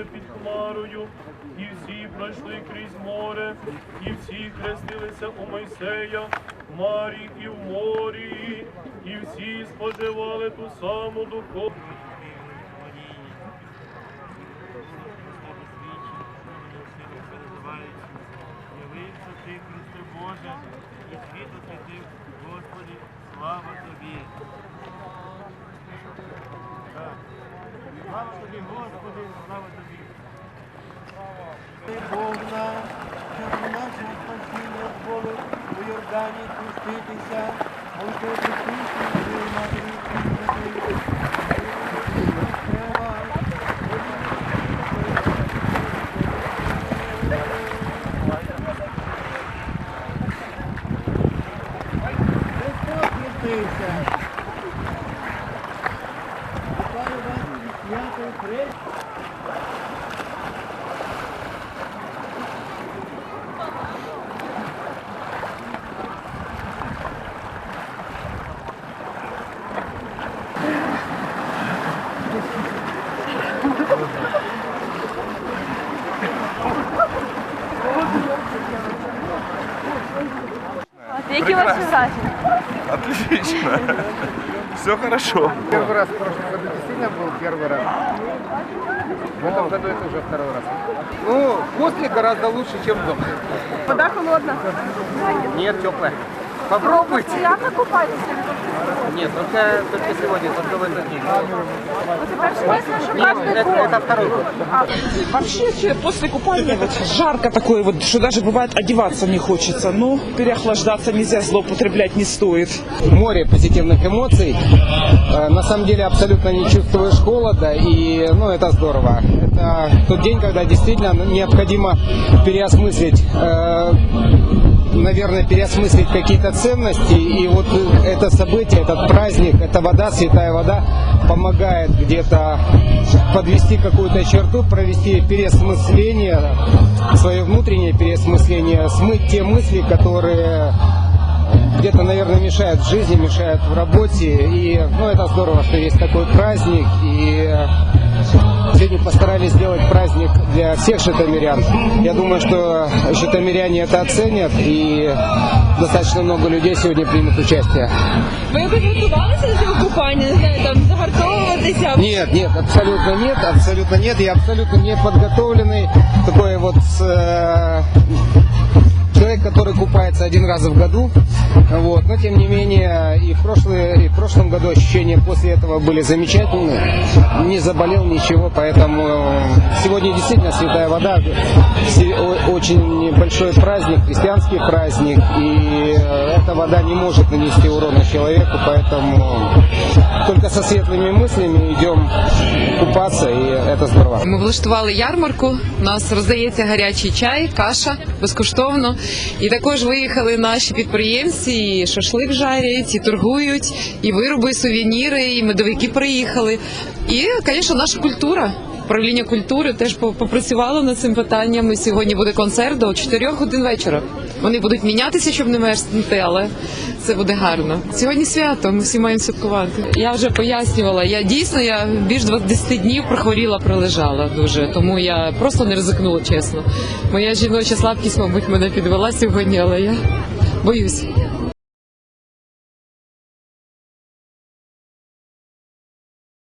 жили під хмарою, і всі пройшли крізь море, і всі хрестилися у Мойсея, в Марі і в морі, і всі споживали ту саму духовну. Ти, Христе Боже, і світу святив, Господі, слава тобі. тобі, Господи, слава тобі. Бог наш, що нашого спасіння зволив у Йордані хреститися, Боже приписуй, матері треба. Христос хрестився. you. Які ваші враження? Отлично. Все хорошо. Первый раз в прошлом году действительно был первый раз. В этом году это уже второй раз. Ну, после гораздо лучше, чем дома. Вода холодна. Нет, теплая. Попробуйте. Приємно купатися. Нет, только, только сегодня, только в этот день. Нет, это, это второй год. Вообще че- после купания вот жарко такое вот, что даже бывает одеваться не хочется. Но переохлаждаться нельзя, злоупотреблять не стоит. Море позитивных эмоций. Э, На самом деле абсолютно не чувствуешь холода, и ну, это здорово. Это тот день, когда действительно необходимо переосмыслить э, наверное, переосмыслить какие-то ценности. И вот это событие, этот праздник, эта вода, святая вода, помогает где-то подвести какую-то черту, провести переосмысление, свое внутреннее переосмысление, смыть те мысли, которые где-то, наверное, мешают в жизни, мешают в работе. И ну, это здорово, что есть такой праздник. И сегодня постарались сделать праздник для всех житомирян. Я думаю, что житомиряне это оценят, и достаточно много людей сегодня примут участие. Ви якось готувалися до цього купання? Не знаю, там загартовуватися? Нет, нет, абсолютно нет, абсолютно нет. Я абсолютно не подготовленный. Такой вот э, купается один раз в году. Вот. Но тем не менее, и в, прошлые, и в прошлом году ощущения после этого были замечательные. Не заболел ничего, поэтому сегодня действительно святая вода. Очень большой праздник, христианский праздник. И э, эта вода не может нанести урона человеку, поэтому только со светлыми мыслями идем купаться, и это здорово. Ми влаштували ярмарку. У нас роздається гарячий чай, каша безкоштовно. І також виїхали наші підприємці, і шашлик жарять, і торгують, і вироби, і сувеніри, і медовики приїхали. І, звісно, наша культура. Управління культури теж попрацювало над цим питанням. І сьогодні буде концерт до 4 годин вечора. Вони будуть мінятися, щоб не мерзнути, але це буде гарно. Сьогодні свято, ми всі маємо святкувати. Я вже пояснювала. Я дійсно я більш 20 днів прохворіла, пролежала дуже, тому я просто не ризикнула, чесно. Моя жіноча слабкість, мабуть, мене підвела сьогодні, але я боюсь.